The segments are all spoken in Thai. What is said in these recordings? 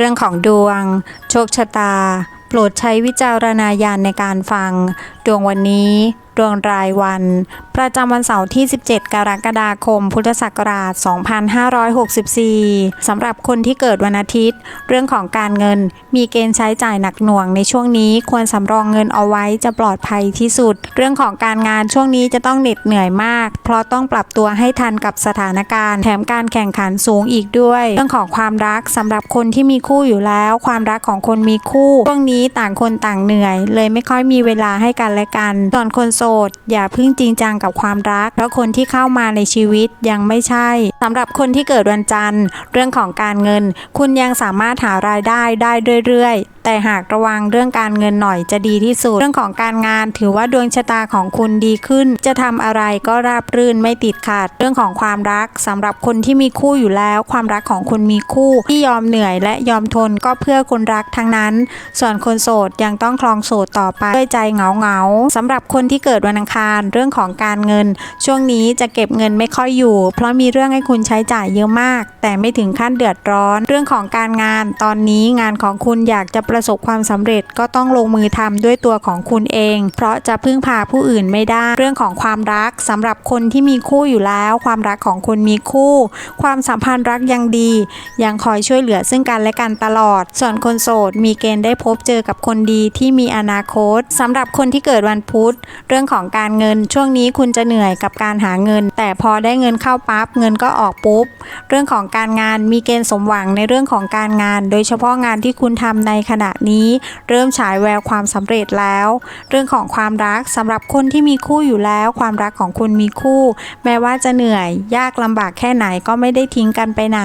เรื่องของดวง โชคชะตา โปรดใช้วิจารณญาณในการฟัง ดวงวันนี้ ดวงรายวัน ประจำวันเสาร์ที่ 17 กรกฎาคม พุทธศักราช 2564 สำหรับคนที่เกิดวันอาทิตย์ เรื่องของการเงิน มีเกณฑ์ใช้จ่ายหนักหน่วงในช่วงนี้ควรสำรองเงินเอาไว้จะปลอดภัยที่สุด เรื่องของการงานช่วงนี้จะต้องเหน็ดเหนื่อยมาก เพราะต้องปรับตัวให้ทันกับสถานการณ์ แถมการแข่งขันสูงอีกด้วย เรื่องของความรักสำหรับคนที่มีคู่อยู่แล้ว ความรักของคนมีคู่ช่วงนี้ต่างคนต่างเหนื่อย เลยไม่ค่อยมีเวลาให้กันและกัน ส่วนคนโสด อย่าเพิ่งจริงจังกับความรัก เพราะคนที่เข้ามาในชีวิตยังไม่ใช่สำหรับคนที่เกิดวันจันทร์ เรื่องของการเงิน คุณยังสามารถหารายได้ได้เรื่อยๆ แต่หากระวังเรื่องการเงินหน่อยจะดีที่สุด เรื่องของการงานถือว่าดวงชะตาของคุณดีขึ้น จะทำอะไรก็ราบรื่นไม่ติดขัด เรื่องของความรักสำหรับคนที่มีคู่อยู่แล้ว ความรักของคุณมีคู่ที่ยอมเหนื่อยและยอมทนก็เพื่อคนรักทั้งนั้น ส่วนคนโสดยังต้องคลองโสดต่อไปด้วยใจเหงาเหงาสำหรับคนที่เกิดวันอังคารเรื่องของการเงิน ช่วงนี้จะเก็บเงินไม่ค่อยอยู่ เพราะมีเรื่องให้คุณใช้จ่ายเยอะมาก แต่ไม่ถึงขั้นเดือดร้อน เรื่องของการงานตอนนี้งานของคุณอยากจะประสบความสำเร็จก็ต้องลงมือทำด้วยตัวของคุณเอง เพราะจะพึ่งพาผู้อื่นไม่ได้ เรื่องของความรักสำหรับคนที่มีคู่อยู่แล้ว ความรักของคุณมีคู่ ความสัมพันธ์รักยังดี ยังคอยช่วยเหลือซึ่งกันและกันตลอด ส่วนคนโสดมีเกณฑ์ได้พบเจอกับคนดีที่มีอนาคตสำหรับคนที่เกิดวันพุธ เรื่องของการเงินช่วงนี้คุณจะเหนื่อยกับการหาเงิน แต่พอได้เงินเข้าปั๊บเงินก็ออกปุ๊บ เรื่องของการงานมีเกณฑ์สมหวังในเรื่องของการงาน โดยเฉพาะงานที่คุณทำในขณะนี้ เริ่มฉายแววความสำเร็จแล้ว เรื่องของความรักสำหรับคนที่มีคู่อยู่แล้ว ความรักของคุณมีคู่ แม้ว่าจะเหนื่อย ยากลำบากแค่ไหนก็ไม่ได้ทิ้งกันไปไหน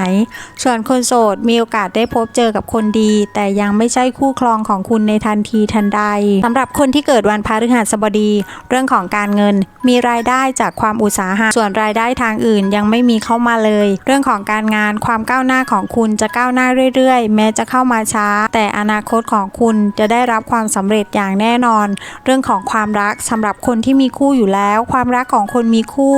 ส่วนคนโสดมีโอกาสได้พบเจอกับคนดี แต่ยังไม่ใช่คู่ครองของคุณในทันทีทันใดสำหรับคนที่เกิดวันพฤหัสบดี เรื่องของการเงิน มีรายได้จากความอุตสาหะ ส่วนรายได้ทางอื่นยังไม่มีเข้ามาเลย เรื่องของการงานความก้าวหน้าของคุณจะก้าวหน้าเรื่อยๆ แม้จะเข้ามาช้า แต่อนาคตของคุณจะได้รับความสำเร็จอย่างแน่นอน เรื่องของความรักสำหรับคนที่มีคู่อยู่แล้ว ความรักของคนมีคู่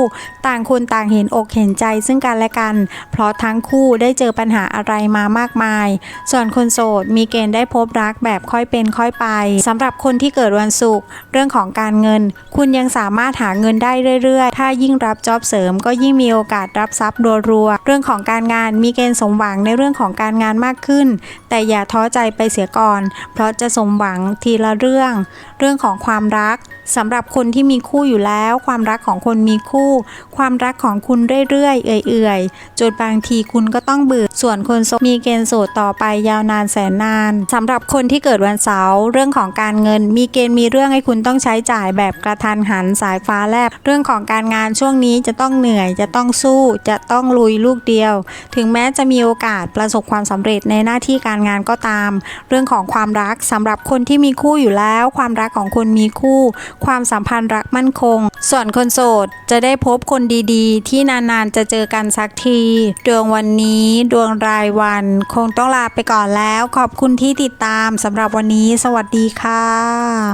ต่างคนต่างเห็นอกเห็นใจซึ่งกันและกัน เพราะทั้งคู่ได้เจอปัญหาอะไรมามากมาย ส่วนคนโสดมีเกณฑ์ได้พบรักแบบค่อยเป็นค่อยไปสำหรับคนที่เกิดวันศุกร์ เรื่องของการเงิน คุณยังสามารถหาเงินได้เรื่อยๆ ถ้ายิ่งรับจ็อบเสริมก็ยิ่งมีโอกาสรับทรัพย์รัวๆ เรื่องของการงานมีเกณฑ์สมหวังในเรื่องของการงานมากขึ้น แต่อย่าท้อใจไปเสียก่อน เพราะจะสมหวังทีละเรื่อง เรื่องของความรักสำหรับคนที่มีคู่อยู่แล้ว ความรักของคนมีคู่ ความรักของคุณเรื่อยๆ เอื่อยๆจนบางทีคุณก็ต้องเบื่อส่วนคนโสดมีเกณฑ์โสดต่อไปยาวนานแสนนานสำหรับคนที่เกิดวันเสาร์เรื่องของการเงิน มีเกณฑ์มีเรื่องให้คุณต้องใช้จ่ายแบบกระทันหันสายฟ้าแลบ เรื่องของการงานช่วงนี้จะต้องเหนื่อยจะต้องสู้ จะต้องลุยลูกเดียว ถึงแม้จะมีโอกาสประสบความสำเร็จในหน้าที่การงานก็ตาม เรื่องของความรักสำหรับคนที่มีคู่อยู่แล้ว ความรักของคนมีคู่ ความสัมพันธ์รักมั่นคง ส่วนคนโสดจะได้พบคนดีๆ ที่นานๆจะเจอกันสักที ดวงวันนี้ดวงรายวัน คงต้องลาไปก่อนแล้ว ขอบคุณที่ติดตามสำหรับวันนี้ สวัสดีค่ะ